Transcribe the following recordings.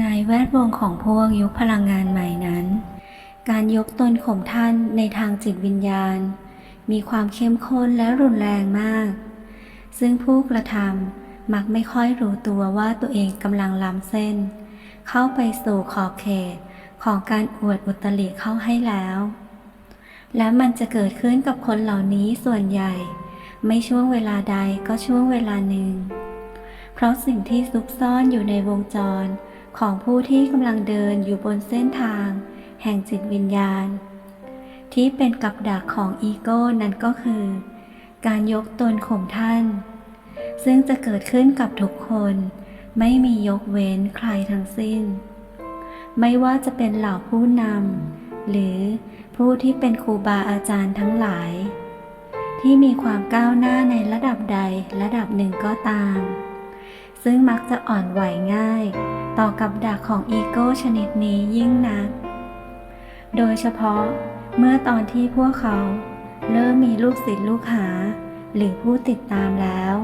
ในแวดวงของพวกยุคพลังงานใหม่นั้น การยกตนข่มท่านในทางจิตวิญญาณ มีความเข้มข้นและรุนแรงมาก ซึ่งผู้กระทำมักไม่ค่อยรู้ตัวว่าตัวเองกำลังล้ำเส้น เข้าไปสู่ขอบเขตของการอวดอุตริเข้าให้แล้ว และมันจะเกิดขึ้นกับคนเหล่านี้ส่วนใหญ่ ไม่ช่วงเวลาใดก็ช่วงเวลาหนึ่ง เพราะสิ่งที่ซุกซ่อนอยู่ในวงจร ของผู้ที่กำลังเดินอยู่บนเส้นทาง แห่งจิตวิญญาณ ที่เป็นกับดักของอีโก้นั้นก็คือ การยกตนข่มท่าน ซึ่งจะเกิดขึ้นกับทุกคน ไม่มียกเว้นใครทั้งสิ้น ไม่ว่าจะเป็นเหล่าผู้นำหรือผู้ที่เป็นครูบาอาจารย์ทั้งหลาย ที่มีความก้าวหน้าในระดับใดระดับหนึ่งก็ตาม ซึ่งมักจะอ่อนไหวง่าย ต่อกับดักของอีโก้ชนิดนี้ยิ่งนัก โดยเฉพาะเมื่อตอนที่พวกเขาเริ่มมีลูกศิษย์ลูกหา หรือผู้ติดตามแล้ว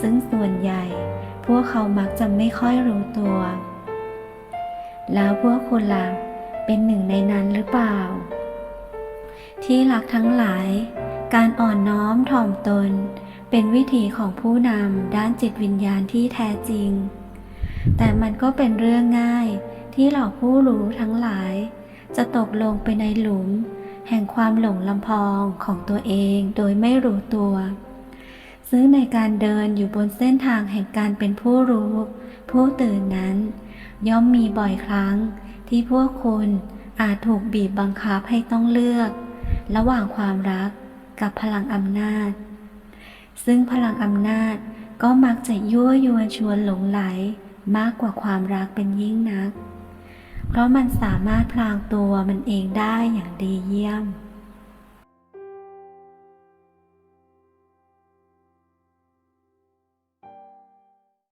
ซึ่งส่วนใหญ่พวกเขามักจะไม่ค่อยรู้ตัว แล้วพวกคุณล่ะเป็นหนึ่งในนั้นหรือเปล่า ที่รักทั้งหลาย การอ่อนน้อมถ่อมตน เป็นวิถีของผู้นำด้านจิตวิญญาณที่แท้จริง แต่มันก็เป็นเรื่องง่ายที่เหล่าผู้รู้ทั้งหลาย จะตกลงไปในหลุม แห่งความหลงลำพองของตัวเองโดยไม่รู้ตัว ซึ่งในการเดินอยู่บนเส้นทางแห่งการเป็นผู้รู้ ผู้ตื่นนั้น ย่อมมีบ่อยครั้งที่พวกคุณอาจถูกบีบบังคับให้ต้องเลือก ระหว่างความรักกับพลังอำนาจ ซึ่งพลังอำนาจก็มักจะยั่วยวนชวนหลงไหล มากกว่าความรักเป็นยิ่งนัก เพราะมันสามารถพลางตัวมันเองได้อย่างดีเยี่ยม